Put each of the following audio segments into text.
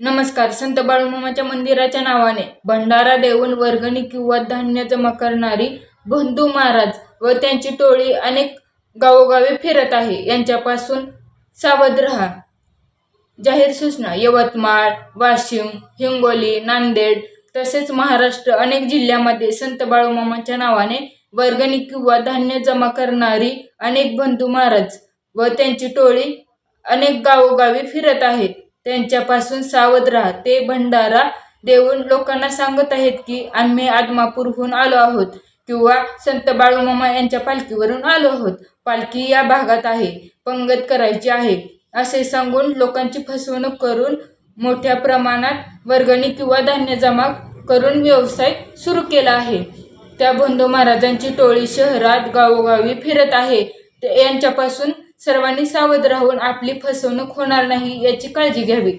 नमस्कार संत बाळूमामाच्या मंदिराच्या नावाने भंडारा देऊन वर्गणी किंवा धान्य जमा करणारी बंधू महाराज व त्यांची टोळी अनेक गावोगावी फिरत आहे. यांच्यापासून सावध राहा. जाहीर सूचना यवतमाळ वाशिम हिंगोली नांदेड तसेच महाराष्ट्र अनेक जिल्ह्यामध्ये संत बाळूमामाच्या नावाने वर्गणी किंवा धान्य जमा करणारी अनेक बंधू महाराज व त्यांची टोळी अनेक गावोगावी फिरत आहेत. त्यांच्यापासून सावध राहा. ते भंडारा देऊन लोकांना सांगत आहेत की आम्ही आदमापूरहून आलो आहोत किंवा संत बाळूमामा यांच्या पालखीवरून आलो आहोत. पालखी या भागात आहे पंगत करायची आहे असे सांगून लोकांची फसवणूक करून मोठ्या प्रमाणात वर्गणी किंवा धान्य जमा करून व्यवसाय सुरू केला आहे. त्या बंधू महाराजांची टोळी शहरात गावोगावी फिरत आहे. यांच्यापासून सर्वांनी सावध राहून आपली फसवणूक होणार नाही याची काळजी घ्यावी.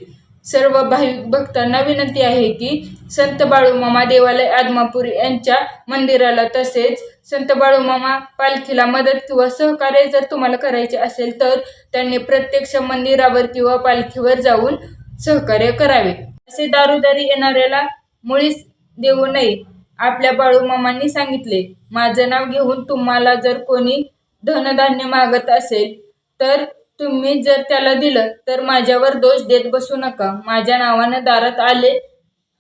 सर्व भाविक भक्तांना विनंती आहे की संत बाळूमामा देवालय आदमापूर यांच्या मंदिराला तसेच संत बाळूमामा पालखीला मदत किंवा सहकार्य जर तुम्हाला करायचे असेल तर त्यांनी प्रत्यक्ष मंदिरावर किंवा पालखीवर जाऊन सहकार्य करावे. असे दारोदारी येणाऱ्याला मुळीच देऊ नये आपल्या बाळूमामांनी सांगितले. माझं नाव घेऊन तुम्हाला जर कोणी धनधान्य मागत असेल तर तुम्ही जर त्याला दिलं तर माझ्यावर दोष देत बसू नका. माझ्या नावानं दारात आले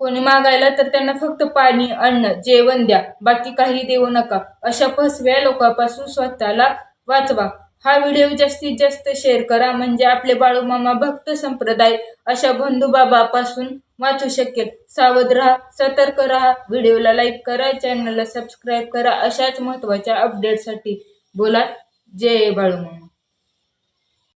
कोणी मागायला तर त्यांना फक्त पाणी अन्न जेवण द्या. बाकी काही देऊ नका. अशा फसव्या लोकांपासून स्वतःला वाचवा. हा व्हिडिओ जास्तीत जास्त शेअर करा. म्हणजे आपले बाळूमामा भक्त संप्रदाय अशा बंधूबाबापासून वाचू शकेल. सावध राहा सतर्क राहा. व्हिडिओला लाईक करा चॅनलला सबस्क्राईब करा. अशाच महत्त्वाच्या अपडेटसाठी बोला जय बाळूमामा.